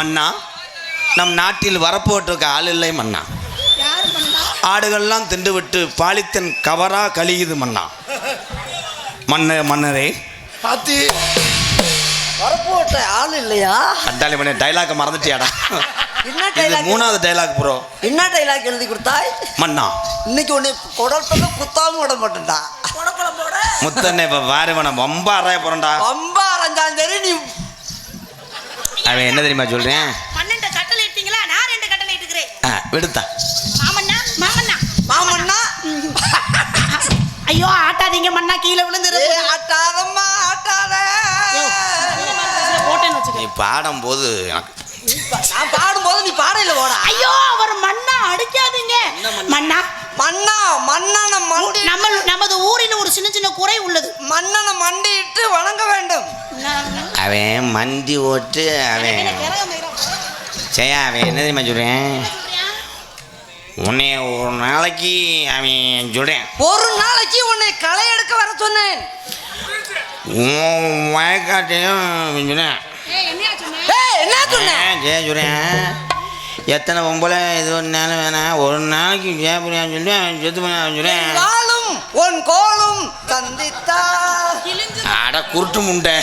மன்னா நம் நாட்டில் வரப்போட்டிருக்க ஆள் இல்லை மன்னா. ஆடுகள்லாம் தின்று விட்டு பாலித்தன் கவரா கழியுது மன்னா. மன்ன மன்னரே. பாத்தி வரப்போட்ட ஆள் இல்லையா? அட்டாளி பண்ணி டைலாக் மறந்துட்டியாடா. என்ன இது டைலாக் மூணாவது டைலாக் ப்ரோ என்ன டைலாக் எழுதி கொடுத்தாய்? மன்னா. இன்னைக்கு உன்னை குடத்துல குத்தாம விட மாட்டேன்டா. முத்தண்ணே இப்போ வாரிவனை ரொம்ப அறைய போறேன்டா. ரொம்ப அரைஞ்சாலும் சரி நீ அவன் என்ன தெரியுமா சொல்றேன்? பன்னெண்டு கட்டளை இட்டீங்களா நான் ரெண்டு கட்டளை இட்டுக்கிறேன் விடுத்தா. மாமண்ணா மாமண்ணா. மாமன்னா ஐயோ ஆட்டாதீங்க மண்ணா கீழே விழுந்துரு. ஆட்டாதம்மா ஆட்டாத. நீ பாடும்போது எனக்கு நான் பாடும்போது நீ பாடையில போடா ஐயோ அவர் மண்ணா அடிக்காதீங்க. மண்ணா மன்னா மன்னனை மண்டி நம்ம நமது ஊரில் ஒரு சின்ன சின்ன குறை உள்ளது. மன்னனை மண்டியிட்டு வணங்க வேண்டும். அவன் மண்டி ஓட்டு அவன் செய்யா அவன் என்ன தெரியுமா சொல்றேன்? உன்னை ஒரு நாளைக்கு அவன் சொல்றேன். ஒரு நாளைக்கு உன்னை களை எடுக்க வர சொன்னேன். உன் வயக்காட்டையும் ஏய் என்ன சொன்ன? ஜெய சொல்றேன். எத்தனை பொம்பளை இது ஒன்றாலும் வேணாம் ஒரு நாளைக்கு ஜெயபுரியான்னு சொல்லி அவன் செத்து பண்ண வாழும் உன் கோலும் சந்தித்தா அட குருட்டு முண்டை.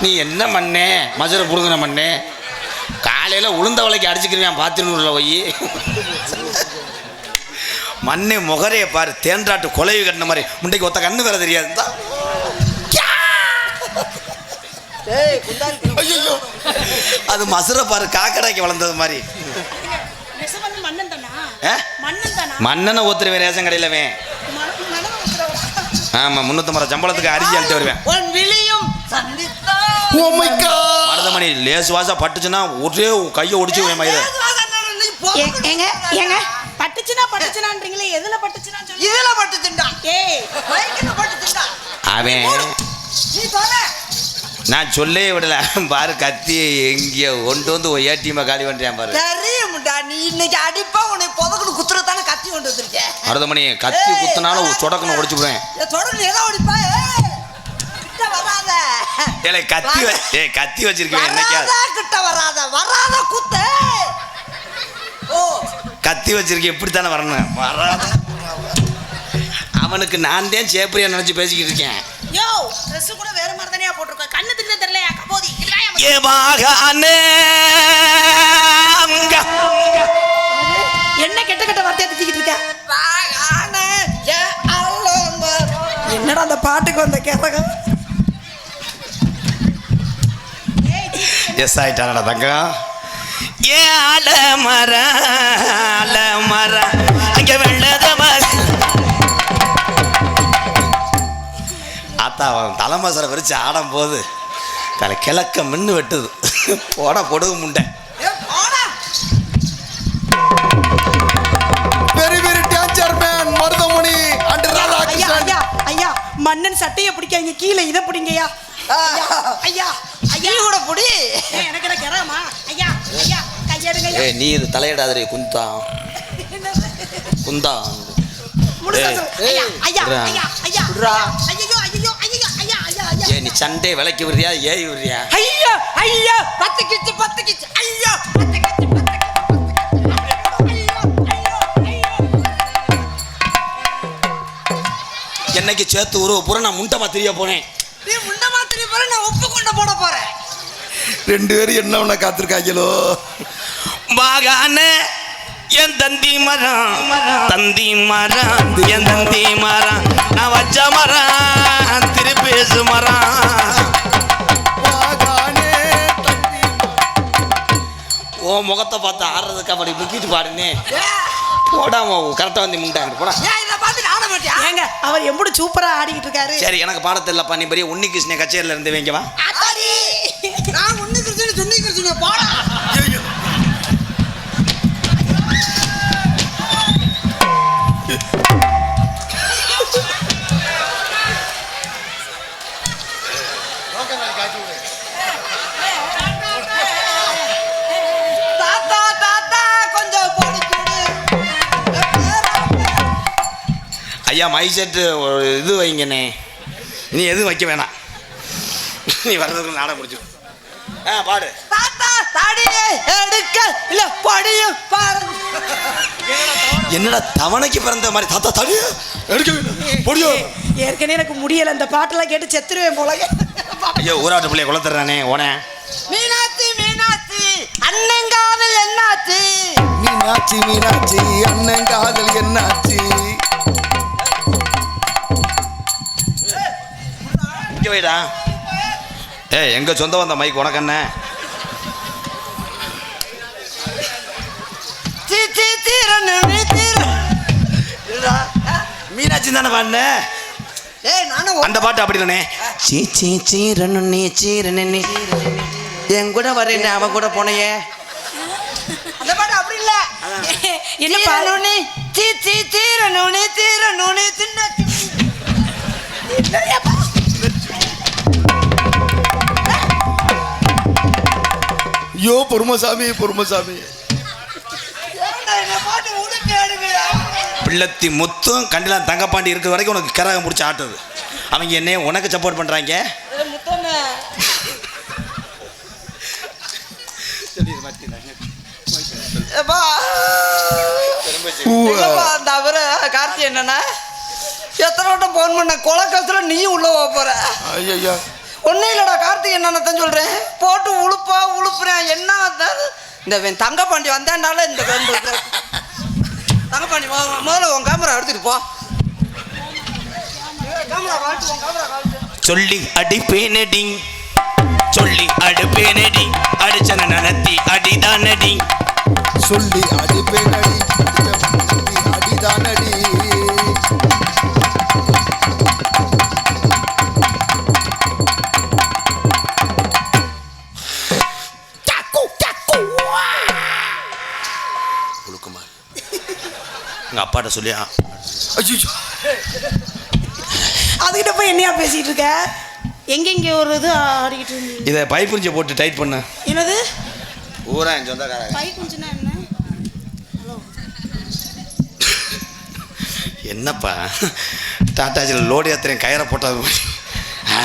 நீ என்ன பண்ணே மதுரை புடுங்கின பண்ணே காலையில் உளுந்த வலைக்கு அடிச்சுக்கிறேன் பாத்திரூரில் போய். மண்ணே முகரையை பாரு தேன்றாட்டு கொலைவு கட்டின மாதிரி. முண்டைக்கு ஒத்த கண்ணு வேற தெரியாது. இந்தா. அது மசுரை பாரு காக்கடாய்க்கு வளர்ந்தது மாதிரி. மன்னன் தானா? ஆ? மன்னன் தானா? மண்ணெண்ணை ஊத்துருவேன் ரேஷன் கடையிலவே ஆமாம் முந்நூற்றம்பது சம்பளத்துக்கு அரிசி அழுத்து வருவேன். மருதமணி லேசு வாசா பட்டுச்சுன்னா ஒரே கையை ஒடிச்சு என் மயில ஏங்க ஏங்க பட்டுச்சுனா பட்டுச்சுனான்றீங்களே எதுல பட்டுச்சுனா இதுல ஏய். அவன் நீ நான் சொல்லே விடல. பாரு கத்தி எங்கேயோ கொண்டு வந்து ஏடிஎம் காலி பண்ணுறேன் பாரு. தெரியும்டா நீ இன்னைக்கு அடிப்பா உன்னை புதக்கணும் குத்துறதானே கத்தி கொண்டு வந்திருக்கேன் மருதமணி கத்தி குத்துனாலும் சொடக்குன்னு ஒடிச்சு விடுவேன் தொடர்ந்து ஏதோ வராத. ஏலே கத்தி ஏய் கத்தி வச்சிருக்கேன் என்னைக்காவது கிட்ட வராத. வராத குத்து. ஓ. கத்தி வச்சிருக்கேன் இப்படித்தானே வரணும்? வராத. அவனுக்கு நான் தான் சேப்பரியா நினைச்சு பேசிக்கிட்டு இருக்கேன். யோ Dress கூட வேற மாதிரி தானே போட்டிருக்க? கண்ணு திங்க தெரியலையா? கபோதி ஏ மகானே அங்க. என்ன கெட்ட கெட்ட வார்த்தையை திட்டிக்கிட்டு இருக்க. என்னடா அந்த பாட்டுக்கு வந்த கேரகம்? எஸ் ஆயிட்டானடா தங்கம். ஏ அல மர அல மர அங்க வெள்ளத மர ஆத்தா அவன் தலைமசரை விரிச்சு ஆடும் போது தலை கிழக்க மின்னு வெட்டுது. போட பொடுகு முண்டை. ஐயா ஐயா ஐயா மன்னன் சட்டையை பிடிக்காங்க கீழே இதை பிடிங்கய்யா ஐயா. நீ கூட புடி. எனக்கு என்ன கிராமா? ஐயா ஐயா கையெடுங்க ஏ நீ இது தலையிடாதே குந்தா. குந்தா. ஐயா ஐயா. ஐயா ஐயா. ஐயோ ஐயோ ஐயோ ஐயா ஐயா ஐயா ஏ நீ சண்டே விலைக்கு விடுறியா? ஏய் விடுறியா? ஐயா ஐயா பத்து கிச்சு பத்து கிச்சு ஐயா பத்து கிச்சு பத்து என்னைக்கு சேர்த்து உருவ பூரா நான் முண்டமா தெரிய போனேன். நீ முண்ட மாத்திரை பாரு நான் உப்பு கொண்டு போட போறேன். ரெண்டு பேரும் என்ன ஒண்ணா காத்திருக்காங்களோ? பாகான என் தந்தி மரம் தந்தி மரம் என் தந்தி மரம் நான் வச்ச மரம். திருப்பேசு மரம் ஓ முகத்தை பார்த்து ஆடுறதுக்கு அப்படி முக்கிட்டு பாடுனே. போடாம கரெக்டாக வந்து முண்டாங்க போடா. ஏன் இதை பார்த்து ஆட மாட்டியா? ஏங்க அவர் எப்படி சூப்பரா ஆடிக்கிட்டு இருக்காரு? சரி எனக்கு பாட தெரியலப்பா. நீ பெரிய உன்னி கிருஷ்ண கச்சேரியில் இருந்து வைங்க வா. அத்தாடி நான் ஒண்ணு கிருஷ்ணன் சொன்னி கிருஷ்ணன் போடா. ஐயா மை செட்டு ஒரு இது வைங்கண்ணே. நீ எதுவும் வைக்க வேணாம். நீ வர்றதுக்கு நாடகம் முடிச்சு ஆ பாடு. என்னடா தவணைக்கு பிறந்த மாதிரி? தாத்தா தடி எடுக்க முடியும் ஏற்கனவே எனக்கு முடியல. அந்த பாட்டெல்லாம் கேட்டு செத்துருவேன் போல. ஐயோ ஊராட்டு பிள்ளைய குளத்துறானே ஓனே. மீனாட்சி மீனாட்சி அண்ணங்காதல் என்னாச்சு? மீனாட்சி மீனாட்சி அண்ணன் காதல் என்னாச்சு? வைடா ஏ எங்க சொந்த வந்த மைக் உனக்கு என்ன? சீ சீ தீரனு நீ தீர மீனாட்சி தானே பாடின? அந்த பாட்டு அப்படி தானே சீ சீ சீரனு நீ சீரனு நீ என் கூட வரேன் அவன் கூட போனையே. அந்த பாட்டு அப்படி இல்ல. என்ன என்ன பாடு நுனி சீ சீ தீர ஐயோ பொறுமசாமி பொறுமசாமி. பிள்ளத்தி முத்தும் கண்டிலாம் தங்கப்பாண்டி இருக்கிற வரைக்கும் உனக்கு கரகம் பிடிச்சி ஆட்டுது. அவங்க என்ன உனக்கு சப்போர்ட் அவரு கார்த்தி என்னன்னா எத்தனை வட்டம் ஃபோன் பண்ண கொலக்கத்துல நீயும் உள்ள போக போற. ஐயா ஒன்றும் இல்லைடா கார்த்திக் என்னத்தான் சொல்கிறேன் போட்டு உழுப்பா உழுப்புறேன் என்ன இந்த தங்கப்பாண்டி வந்தேன்னால இந்த தங்கப்பாண்டி முதல்ல உன் கேமரா எடுத்துட்டு போ. கேமரா காட்டு உன் கேமரா காட்டு. சொல்லி அடிப்பேனடி. சொல்லி அடுப்பேனடி. அடிச்சன நனத்தி அடிதானடி. சொல்லி அடிப்பேனடி. எங்கள் அப்பாட்ட சொல்லியா ஐயோ அதுகிட்ட போய் என்னையா பேசிட்டு இருக்க? எங்கெங்க ஒரு இது ஆடிக்கிட்டு இருந்து இதை பைப்புரிஞ்ச போட்டு டைட் பண்ண. என்னது? ஊரா என் சொந்தக்காரங்க பை குஞ்சுனா என்ன? என்னப்பா? டாட்டாஜியில் லோடு ஏத்துறேன் கயிறை. ஆ,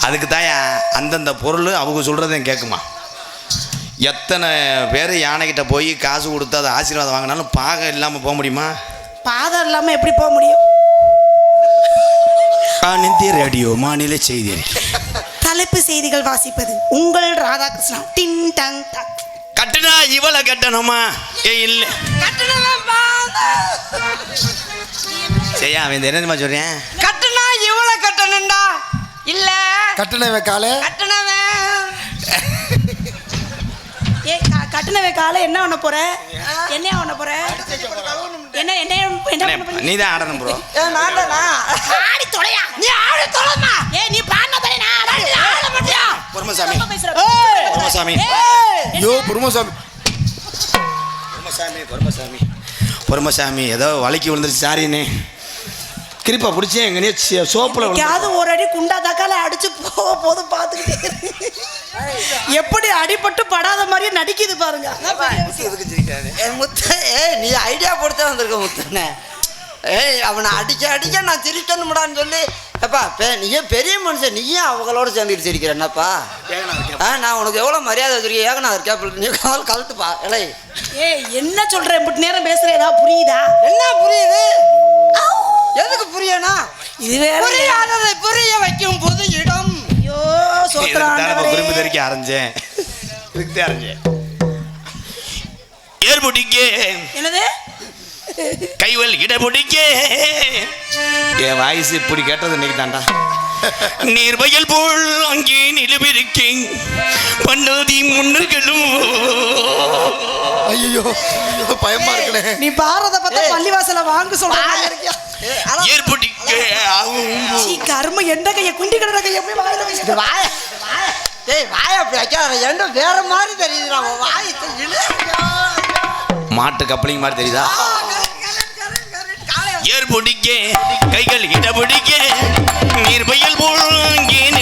அதுக்கு தாயா அந்தந்த பொருள் அவங்க சொல்கிறதையும் கேட்குமா எத்தனை பேர் யானைக்கிட்ட போய் காசு கொடுத்து அதை ஆசீர்வாதம் வாங்கினாலும் பாகம் இல்லாமல் போக முடியுமா? பாதம் இல்லாம எப்படி போக முடியும்? நித்திய ரேடியோ மாநில செய்தி. தலைப்பு செய்திகள் வாசிப்பது உங்கள் ராதாகிருஷ்ணா. டின் டங் டக் கட்டுனா இவளை கட்டணுமா? ஏ இல்லை. செய்யா அவன் இந்த என்னமா சொல்கிறேன் கட்டுனா இவளை கட்டணும்டா. இல்ல. கட்டண காலை? கட்டுனவன். ஏ க- கட்டுனவே காலை என்ன பண்ண போற? என்ன பண்ண போற? என்ன என்ன என்ன நீ தான் ஆடணும் ப்ரோ ஏ நான்டா ஆடி தொலையா? நீ ஆடு தொலைமா ஏ நீ பாடின தானே நான். ஆட மாட்டியா? பொறுமசாமி. பொறுமசாமி ஐயோ பொறுமசாமி பொறுமசாமி பொறுமசாமி பொறுமசாமி ஏதோ வலிக்கு விழுந்துருச்சு சாரிண்ணே. கிரிப்பா பிடிச்சி எங்கனே சோப்பில் எங்கேயாவது ஒரு அடி குண்டா தக்கால அடிச்சு போக போது பார்த்துக்கிட்டே. எப்படி அடிபட்டு படாத மாதிரியே நடிக்குது பாருங்க. முத்த ஏய் நீ ஐடியா போட்டு வந்திருக்க முத்தண்ணே ஏய் அவனை அடிக்க அடிக்க நான் சிரிக்கணும்டான்னு சொல்லி எப்பா பே நீயும் பெரிய மனுஷன்? நீயும் அவங்களோட சேர்ந்துட்டு சிரிக்கிற? என்னப்பா? ஆ நான் உனக்கு எவ்வளோ மரியாதை வச்சிருக்கேன் ஏகநாதர் கேப்பிள் நீ கால் கழுத்துப்பா இலை. ஏய் என்ன சொல்ற இப்படி நேரம் ஏதாவது புரியுதா? என்ன புரியுது? எதுக்கு புரியணும் இது வேற. புரியாததை புரிய வைக்கும் பொது இடம். ஐயோ குறும்பு ஆண்டவரே. தெரிக்க அரைஞ்சேன் இதுக்கு அரைஞ்சேன் ஏர்புடிக்க என்னது? கைவல் இடமுடிக்க என் வாய்ஸ் இப்படி கேட்டது இன்னைக்கு தாண்டா நீர்வயல் போல் அங்கே நிலவிருக்கேன். பண்ணதி முன்னர்களும் ஐயோ பயமா இருக்கனே நீ பாரத பார்த்தா. பள்ளிவாசல வாங்க சொல்ற கரும எந்த கைய குண்டி கிடற கைய போய் வாயில இது வச்சு வாய. டேய் வாய அப்படி வைக்காத எந்த வேற மாதிரி வாய் இழு மாட்டு கப்பலிங் மாதிரி தெரியுதா? ஏர்புடிக்க கைகள் இடபுடிக்க நீர்வயல் போல் அங்கே நிலந்திருக்கேன்